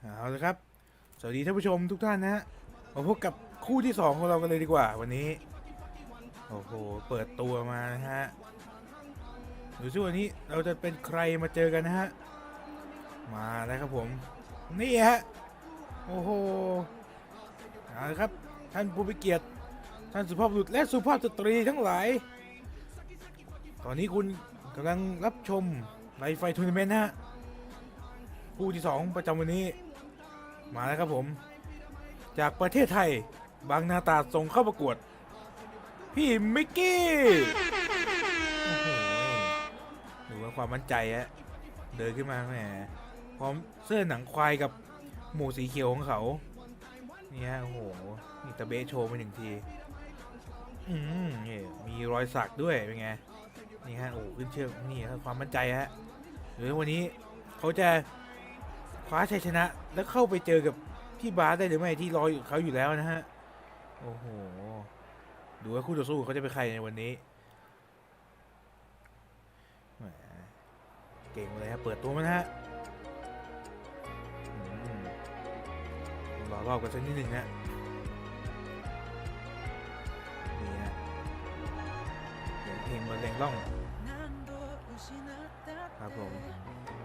เอาละครับ สวัสดีท่านผู้ชมทุกท่านนะฮะ มาพบกับคู่ที่ 2 ของเรากันเลยดีกว่า วันนี้ โอ้โห เปิดตัวมานะฮะ ดูซิวันนี้เราจะเป็นใครมาเจอกันนะฮะ มาแล้วครับผม นี่ฮะ โอ้โห เอาละครับ ท่านผู้มีเกียรติ ท่านสุภาพบุรุษและสุภาพสตรีทั้งหลาย ตอนนี้คุณกำลังรับชมไลฟ์ไฟทัวร์นาเมนต์นะฮะคู่ที่ 2 ประจำวันนี้ มาแล้วครับผม จากประเทศไทย บางนาตาดส่งเข้าประกวด พี่มิกกี้โอ้โหดูว่าความมั่นใจอะเดินขึ้นมาแหมพร้อมเสื้อหนังควายกับหมูสีเขียวของเขา เนี่ฮะโอ้โหนี่ตะเบะโชว์ไปหนึ่งที อืมนี่มีรอยสักด้วย เป็นไง นี่ฮะ โอ้ขึ้นเชือกนี่ครับความมั่นใจฮะหรือวันนี้เขาจะ คว้าชัยชนะ แล้วเข้าไปเจอกับพี่บาสได้หรือไม่ที่รออยู่เขาอยู่แล้วนะฮะ โอ้โห ดูว่าคู่ต่อสู้เขาจะเป็นใครในวันนี้เก่งเลยฮะเปิดตัวมานฮะรอรอบกันสักนิดหนึ่งนะนี่ฮะเสียงเพลงบรรเลงล่อง ครับผม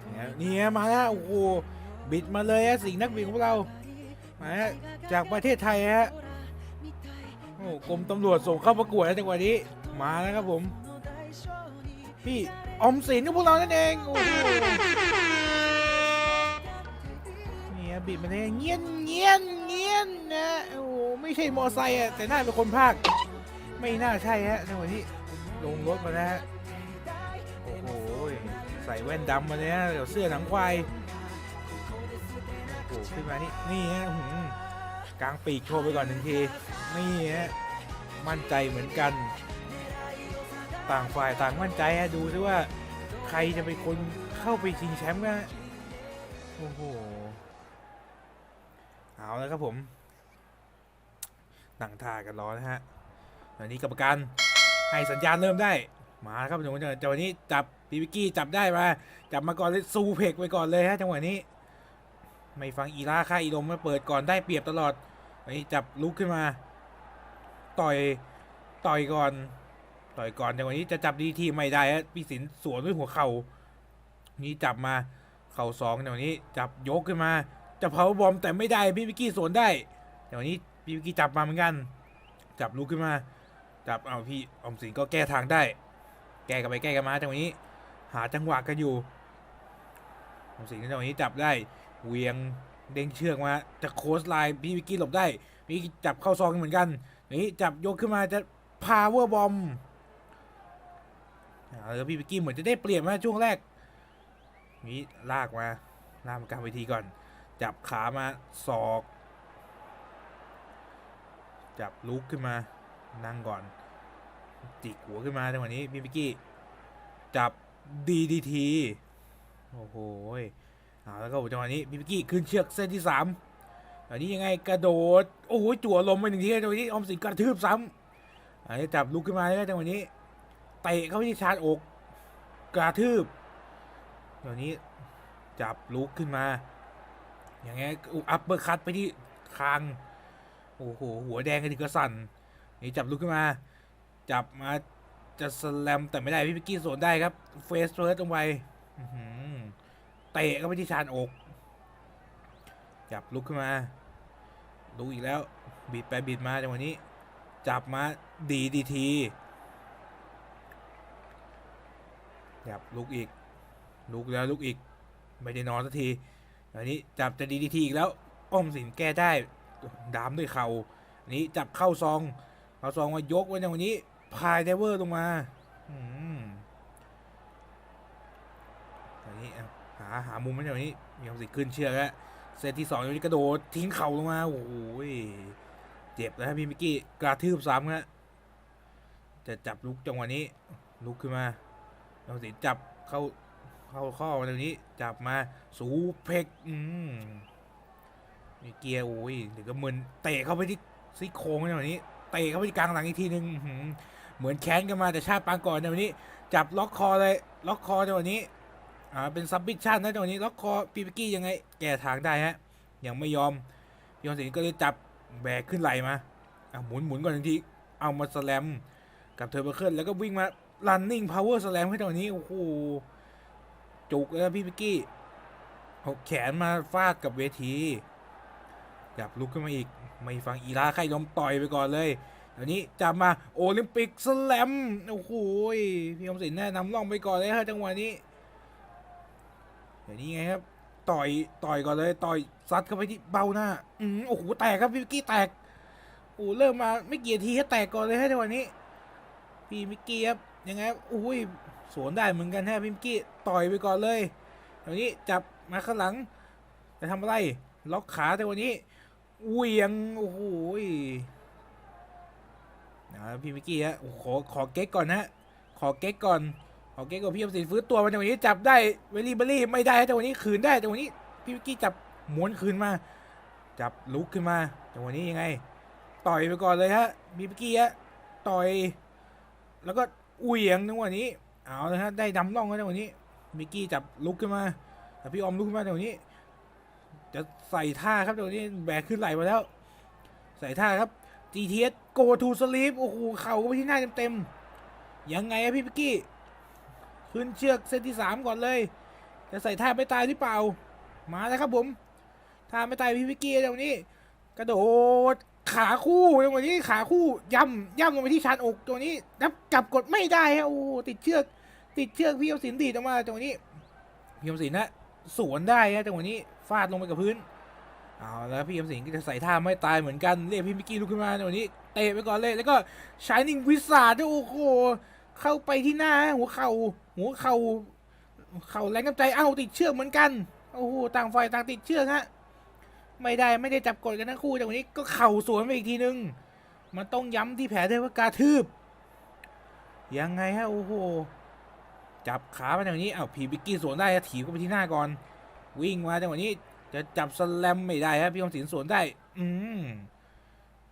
นี่ฮะนี่ฮะมาแล้วโอ้โห บิดมาเลยฮะสิงนักบินของเรามาฮะจากประเทศไทยฮะโอ้กรมตำรวจส่งเข้าประกวดแล้วจังหวะนี้มาแล้วครับผม พี่ออมสินของพวกเรานั่นเองโอ้โหนี่ฮะบิดมาเลยเงียนเงียนเงียนนะโอ้โหไม่ใช่มอไซค์อะแต่น่าเป็นคนภาค ไม่น่าใช่ฮะจังหวะนี้ลงรถมาแล้วฮะโอ้โหใส่แว่นดำมาเนี่ยเดี๋ยวเสื้อหนังควาย หขึ้นมานี่นี่ฮะหืมกลางปีกโชว์ไปก่อนหนึ่งทีนี่ฮะมั่นใจเหมือนกัน ต่างฝ่ายต่างมั่นใจฮะดูซิว่าใครจะเป็นคนเข้าไปชิงแชมป์กันโอ้โหเอาแล้วครับผมนั่งท่ากันรอนะฮะตอนนี้กรรมการให้สัญญาณเริ่มได้มาครับจังหวะนี้จังหวะนี้จับพีวิกกี้จับได้มาจับมาก่อนเลยซูเพกไปก่อนเลยฮะจังหวะนี้ ไม่ฟังอีล่าค่าอีลมมาเปิดก่อนได้เปรียบตลอดไอ้จับลุกขึ้นมา ต่อยต่อยก่อน ต่อยก่อนจังหวะนี้จะจับดีทีไม่ได้ฮะพี่สินสวนด้วยหัวเข่านี่จับมาเข่าสองจังหวะนี้จับยกขึ้นมา จะเผาบอมแต่ไม่ได้พี่วิกกี้สวนได้จังหวะนี้พี่วิกกี้จับมาเหมือนกัน จับลุกขึ้นมา จับเอาพี่อมสินก็แก้ทางได้ แก้กันไปแก้กันมาจังหวะนี้ หาจังหวะกันอยู่อมสินจังหวะนี้จับได้ เวียงเด้งเชือกมาจะโค้ชไลน์พี่วิกกี้หลบได้พี่จับเข้าซองเหมือนกันนี่จับยกขึ้นมาจะพาเวอร์บอมแล้วพี่วิกกี้เหมือนจะได้เปลี่ยนมาช่วงแรกนี่ลากมาลากมากลางเวทีก่อน จับขามาศอก จับลุกขึ้นมานั่งก่อน จิกหัวขึ้นมาจังหวะนี้พี่พิกกี้จับ DDT โอ้โห แล้วก็จังหวะนี้พี่พิกกี้ขึ้นเชือกเส้นที่สามอันนี้ยังไงกระโดด โอ้โหจั่วลมไปหนึ่งทีจังหวะนี้อมสินกระทืบซ้ำอันนี้จับลุกขึ้นมาแล้จังหวะนี้เตะเข้าไปที่ชาร์จอกกระทืบจังหวะนี้จับลุกขึ้นมา อย่างไงอัปเปอร์คัตไปที่คางโอ้โหหัวแดงกันถึงกระสันนี่จับลุกขึ้นมา จับมาจะสแลมแต่ไม่ได้พี่พิกกี้สวนได้ครับเฟสเฟิร์สลงไปอือหื เตะเข้าไปที่ชานอกจับลุกขึ้นมาลุกอีกแล้ว บิดไปบิดมาจังหวะนี้ จับมาดีดีทีจับลุกอีก ลุกแล้วลุกอีก ไม่ได้นอนสักทีอันนี้จับจะดีดีทีอีกแล้วอ้อมสินแก้ได้ดามด้วยเข่านนี้จับเข้าซองเอาซองมายกไว้ในวันนี้พายเดเวอร์ลงมาอืมอันนี้อะ หาหามุมมันอย่างนี้ มีความสิขึ้นเชือกแล้วเซตที่สองอย่างนี้กระโดดทิ้งเข่าลงมา โอ้โหเจ็บแล้วพี่มิกกี้กระทืบซ้ำฮะจะจับลุกจังหวะนี้ ลุกขึ้นมามีควาสิจับเข้าเข้าข้อมาตรงนี้ จับมาสูเพกอืมมีเกียร์โอ้ยเดี๋ยวก็มึนเตะเข้าไปที่ซี่โครงในวันนี้เตะเข้าไปที่กลางหลังอีกทีหนึ่งเหมือนแค้นกันมาแต่ชาติปางก่อนในวันนี้ จับล็อกคอเลย ล็อกคอในวันนี้ อ่าเป็นซับบิชชั่นนะในวันนี้ล็อกคอปีปิกกี้ยังไงแก้ทางได้ฮะยังไม่ยอมพี่ออมสินก็เลยจับแบกขึ้นไหลมาอะหมุนหมุนก่อนทันทีเอามาสแลมกับเทอร์เบเคิลแล้วก็วิ่งมา running power slam ให้ตรงนี้โอ้โหจุกแล้วพี่พิกกี้เอาแขนมาฟาดกับเวทีจับลุกขึ้นมาอีก ไม่ฟังอีลาไข่ลมต่อยไปก่อนเลยเดี๋ยวนี้จับมาโอลิมปิกสแลม โอ้โหพี่อมสินแนะนำล่องไปก่อนเลยฮะจังหวะนี้ เดี๋ยวนี้ไงครับ ต่อยต่อยก่อนเลย ต่อยซัดเข้าไปที่เบ้าหน้า อืมโอ้โหแตกครับพี่มิกกี้แตกโอ้เริ่มมาไม่กี่ทีก็แตกก่อนเลยฮะจังหวะนี้ พี่มิกกี้ครับยังไงครับโอ้ยสวนได้เหมือนกันฮะพี่มิกกี้ต่อยไปก่อนเลยเดี๋ยวนี้จับมาข้างหลังจะทำอะไรล็อกขาแต่วันนี้เวียงโอ้โหนะพี่มิกกี้ฮะโอ้ขอขอเก๊กก่อนนะขอเก๊กก่อน ขอเก๊กก่อนพี่อมสินฟื้นตัวมาแต่วันนี้จับได้เวลี่เบอรี่ไม่ได้แต่วันนี้คืนได้แต่วันนี้พี่มิกกี้จับม้วนคืนมา จับลุกขึ้นมาแต่วันนี้ยังไง ต่อยไปก่อนเลยฮะพี่มิกกี้ฮะต่อย แล้วก็เหวี่ยงจังหวะนี้เอาเลยฮะได้ดำร่องแล้วจังหวะนี้มิกกี้จับลุกขึ้นมาแต่พี่อมลุกขึ้นมาจังหวะนี้ จะใส่ท่าครับจังหวะนี้แบกขึ้นไหลมาแล้ว ใส่ท่าครับ GTS go to sleep โอ้โหเข่าก็ไปที่หน้าเต็มๆยังไงอะพี่มิกกี้ ขึ้นเชือกเส้นที่สามก่อนเลย จะใส่ท่าไม่ตายหรือเปล่า มาแล้วครับผมท่าไม่ตายพี่มิกกี้จังนี้ กระโดดขาคู่จังนี้ขาคู่ย่ำย่ำลงไปที่ชานอกตัวนี้นับกลับกดไม่ได้ฮะโอ้ติดเชือก ติดเชือกพี่อมสินดีดออกมาจังนี้พี่อมสินนะสวนได้ฮะจังนี้ฟาดลงไปกับพื้นเอาแล้วพี่อมสินก็จะใส่ท่าไม่ตายเหมือนกันเรียกพี่มิกกี้ลุกขึ้นมาจังนี้เตะไปก่อนเลยแล้วก็ชายนิ่งวิสาดโอ้โห เข้าไปที่หน้า หัวเข่าหัวเข่าเข่าแรงน้ำใจเอ้าติดเชือกเหมือนกันโอ้โหต่างฝ่ายต่างติดเชือกฮะไม่ได้ไม่ได้จับกดกันทั้งคู่แต่วันนี้ก็เข่าสวนไปอีกทีนึง มันต้องย้ำที่แผลด้วยว่ากระทืบ ยังไงฮะโอ้โห จับขามาอย่างนี้อ้าวพีบิกกี้สวนได้ถีบเข้าไปที่หน้าก่อน วิ่งมาจังหวะนี้ จะจับสแลมไม่ได้ฮะพี่อมสินสวนได้ อืม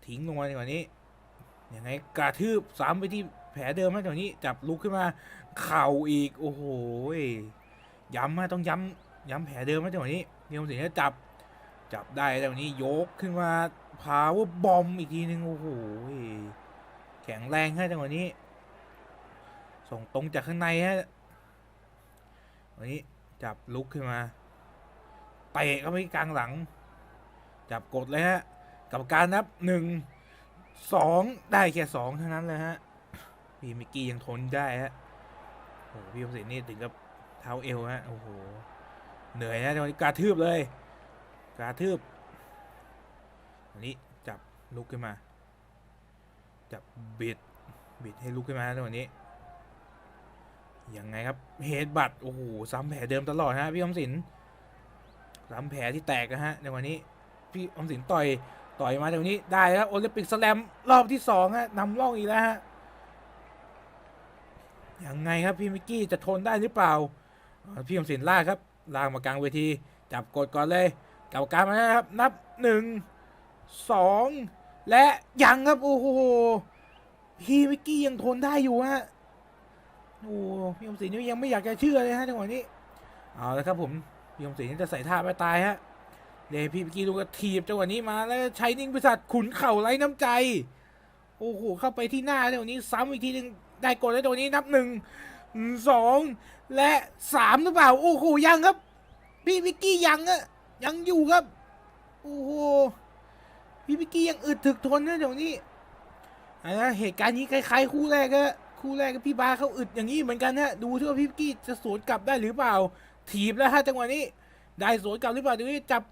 ทิ้งลงมาจังหวะนี้ยังไงกระทืบซ้ำไปที่ แผลเดิมฮะจังหวะนี้จับลุกขึ้นมาเข่าอีก โอ้โหย้ำฮะต้องย้ำย้ำแผลเดิมฮะจังหวะนี้พี่อมสินจะจับจับได้แต่วันนี้ยกขึ้นมาพาว่าบอมอีกทีนึงโอ้โหแข็งแรงฮะจังหวะนี้ ส่งตรงจากข้างในฮะวันนี้จับลุกขึ้นมาเตะเข้าไปกลางหลัง จับกดเลยฮะกับการนับหนึ่งสองได้แค่สองเท่านั้นเลยฮะ พี่มิกกี้ยังทนได้ฮะโอ้โหพี่อมสินนี่ถึงกับเท้าเอวฮะโอ้โหเหนื่อยนะจังหวะนี้กระทืบเลยกระทืบอันนี้จับลุกขึ้นมา จับบิดบิดให้ลุกขึ้นมาในวันนี้ยังไงครับเฮดบัตโอ้โหซ้ำแผลเดิมตลอดฮะพี่อมสินซ้ำแผลที่แตกนะฮะในวันนี้พี่อมสินต่อยต่อยมาในวันนี้ได้แล้วโอลิมปิกสแลมรอบที่สองฮะนำร่องอีกแล้วฮะ ยังไงครับพี่มิกกี้จะทนได้หรือเปล่า พี่อมสินลากครับลากมากลางเวที จับกดก่อนเลยกรรมการมานะครับ นับหนึ่งสองและยังครับโอ้โหพี่วิกกี้ยังทนได้อยู่ฮะโอ้พี่อมศรีนี่ยังไม่อยากจะเชื่อเลยฮะจังหวะนี้เอาละครับผมพี่อมศรีนี่จะใส่ท่าไม่ตายฮะเดยวพี่วิกกี้ลูกกระทีบจังหวะนี้มาแล้วใช้นิ่งประสาทขุนเข่าไร้น้ำใจ โอ้โหเข้าไปที่หน้าจังหวะนี้ซ้ำอีกทีหนึ่ง ได้กดแล้วจังหวนี้นับหนึ่งสองและสามหรือเปล่า โอ้โหยังครับ พี่วิกกี้ยังอะยังอยู่ครับ โอ้โหพี่พิกกี้ยังอึดถึกทนนะเดี๋ยวนี้นะเหตุการณ์นี้คล้ายๆคู่แรกอะคู่แรกกับพี่บาเขาอึดอย่างนี้เหมือนกันฮะดูที่ว่าพี่พิกกี้จะสวนกลับได้หรือเปล่า ถีบแล้วฮะจังหวะนี้ ได้สวนกลับหรือเปล่าเดี๋ยวนี้จับ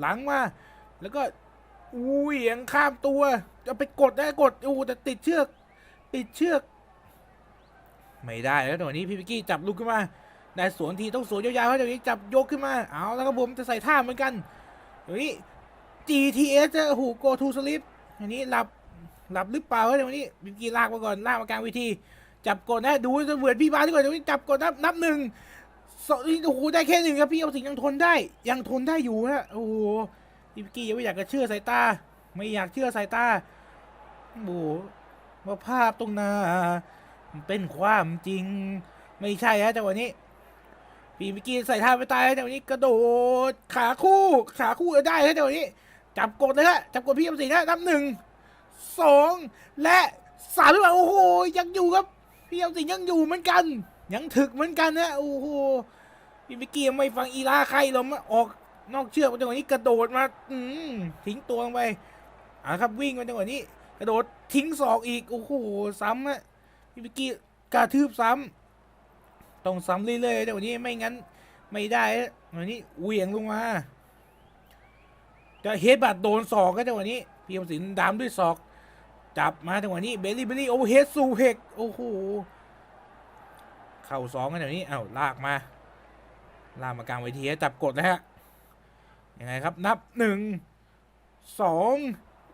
หลังมาแล้วก็อุ้ยยังข้ามตัว จะไปกดได้กดโอ้แต่ติดเชือกติดเชือก ไม่ได้แล้วจังหวนี้พี่พิกกี้จับลุกขึ้นมาได้สวนทีต้องสวนยาวๆเดี๋ยวนี้จับยกขึ้นมาเอาแล้วครับผมจะใส่ท่าเหมือนกันเดี๋ยวนี้ GTS จะโอ้โห go to sleep อันนี้หลับหลับหรือเปล่าเดี๋ยวนี้บิมกี้ลากมาก่อนลากมากลางเวิธีจับกดนะดูจะเหมือนพี่บาสดีกว่าเดี๋ยวนี้จับกดนับนับหนึ่งสองโอ้โหได้แค่หนึ่งครับพี่เอาสิงยังทนได้ยังทนได้อยู่ฮะโอ้โหบิมกี้ยังไม่อยากจะเชื่อสายตา ไม่อยากเชื่อสายตาโอ้โหว่าภาพตรงหน้า เป็นความจริง ไม่ใช่ฮะจังหวะนี้พี่มิกกี้ใส่ท่าไปตายแล้วแต่วันนี้กระโดดขาคู่ขาคู่ได้แล้วแต่วันนี้จับกดเลยฮะจับกดพี่อมสินะนับหนึ่งสองและสามหรือเปล่าโอ้โหยังอยู่ครับพี่อมสินยังอยู่เหมือนกัน ยังถึกเหมือนกันนะโอ้โหพี่มิกกี้ไม่ฟังอีลาใครลมาออกนอกเชือกจังหวะนี้กระโดดมาอืทิ้งตัวลงไปอ่าครับวิ่งมาจังหวะนี้ กระโดดทิ้งศอกอีกโอ้โหซ้ำอะ พี่มิกกี้กระทืบซ้ำต้องซ้ำเรื่อยๆแต่วันนี้ไม่งั้นไม่ได้วันนี้เหวี่ยงลงมาจะเฮดบัตโดนศอกก็แต่วันนี้พี่อมสินดามด้วยศอก จับมาแต่วันนี้เบลลี่เบลลี่โอเฮดสูเฮกโอ้โหเข่าสองกันแต่วันนี้เอ้าลากมาลากมากลางเวทีจับกดแล้วฮะยังไงครับนับหนึ่งสอง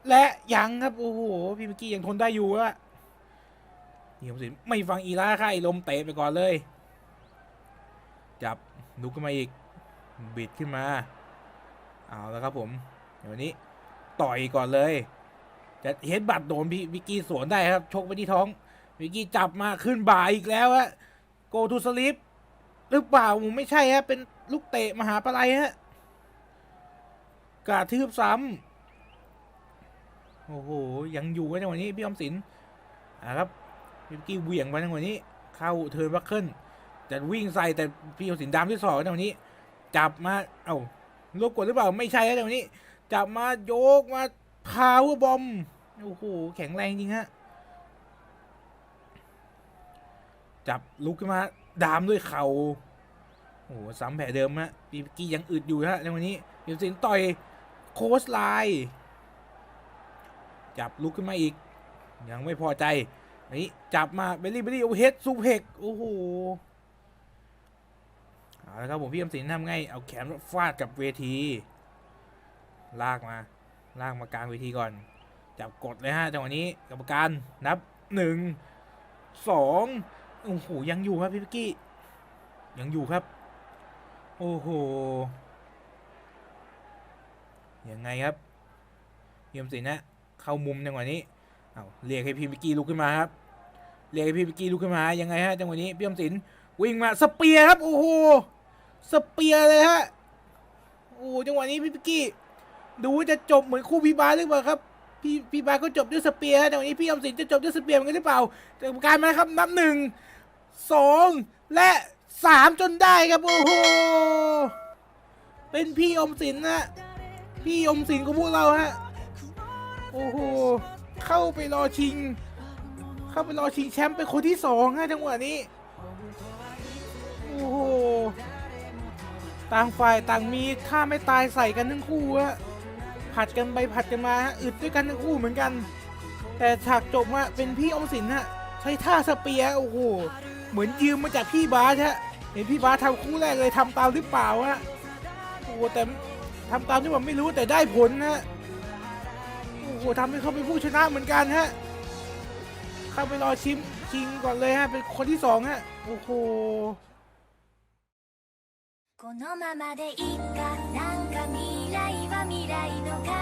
และยังครับโอ้โหพี่เมื่อกี้ยังทนได้อยู่อะ พี่อมสินไม่ฟังอีล่าค่าลมเตะไปก่อนเลย จับลุกขึ้นมาอีก บิดขึ้นมา เอาแล้วครับผมเดี๋ยววันนี้ต่อยก่อนเลย จะเฮดบัตโดนพี่วิกกี้สวนได้ครับ ชกไปที่ท้อง วิกกี้จับมาขึ้นบ่าอีกแล้วฮะโกทูสลิปหรือเปล่าไม่ใช่ฮะ เป็นลูกเตะมหาปลายฮะกระทืบซ้ำโอ้โห ยังอยู่กันในวันนี้พี่ออมสินนะครับ พี่วิกกี้เหวี่ยงไปในวันนี้ เข้าเทิร์นบัคเคิลจะวิ่งใส่แต่พี่อสินดำที่สองในวันนี้ จับมาเอ้ารบกวนหรือเปล่าไม่ใช่แล้วในวันนี้ จับมาโยกมาพาวบอมโอ้โหแข็งแรงจริงฮะจับลุกขึ้นมาดามด้วยเข่าโอ้โหซ้ำแผลเดิมฮะปีกี้ยังอึดอยู่ฮะในวันนี้พี่อสินต่อยโคสไลน์จับลุกขึ้นมาอีก ยังไม่พอใจ นนี้จับมาเบลลี่เบลลี่โอเฮดซูเพกโอ้โหเอาละครับผมพี่อมสินทำไงเอาแขนฟาดกับเวที ลากมา ลากมากลางเวทีก่อน จับกดเลยฮะจังหวะนี้กรรมการนับหนึ่งสองโอ้โหยังอยู่ครับพี่พิกกี้ ยังอยู่ครับ โอ้โหยังไงครับพี่อมสินนะเข้ามุมจังหวะนี้เอาเรียกให้พี่พิกกี้ลุกขึ้นมาครับ เรียกพี่พิกกี้ลุกขึ้นมายังไงฮะจังหวะนี้พี่อมสินวิ่งมาสเปียร์ครับโอ้โหสเปียร์เลยฮะโอ้จังหวะนี้พี่พิกกี้ดูว่าจะจบเหมือนคู่พี่บาสหรือเปล่าครับพี่พี่บาสก็จบด้วยสเปียร์ฮะจังหวะนี้พี่อมสินจะจบด้วยสเปียร์เหมือนกันหรือเปล่าแต่กการมาครับนับหนึ่งสองและสามจนได้ครับโอ้โหเป็นพี่อมสินนะพี่อมสินของพวกเราฮะโอ้โหเข้าไปรอชิง เข้าไปรอชิงแชมป์เป็นคนที่สองฮะจังหวะนี้ โอ้โห ต่างฝ่ายต่างมีท่าไม่ตายใส่กันทั้งคู่ฮะผัดกันไปผัดกันมาฮะอึดด้วยกันทั้งคู่เหมือนกัน แต่ฉากจบมาเป็นพี่อมสินฮะใช้ท่าสเปียร์โอ้โห เหมือนยืมมาจากพี่บาสฮะเห็นพี่บาสทำคู่แรกเลยทำตามหรือเปล่าฮะโอ้โหแต่ทำตามที่ผมไม่รู้แต่ได้ผลนะโอ้โหทำให้เขาเป็นผู้ชนะเหมือนกันฮะ เข้าไปรอชิมชิงก่อนเลยฮะ เป็นคนที่สองฮะ โอ้โห このままでいいかなんか未来は未来の風が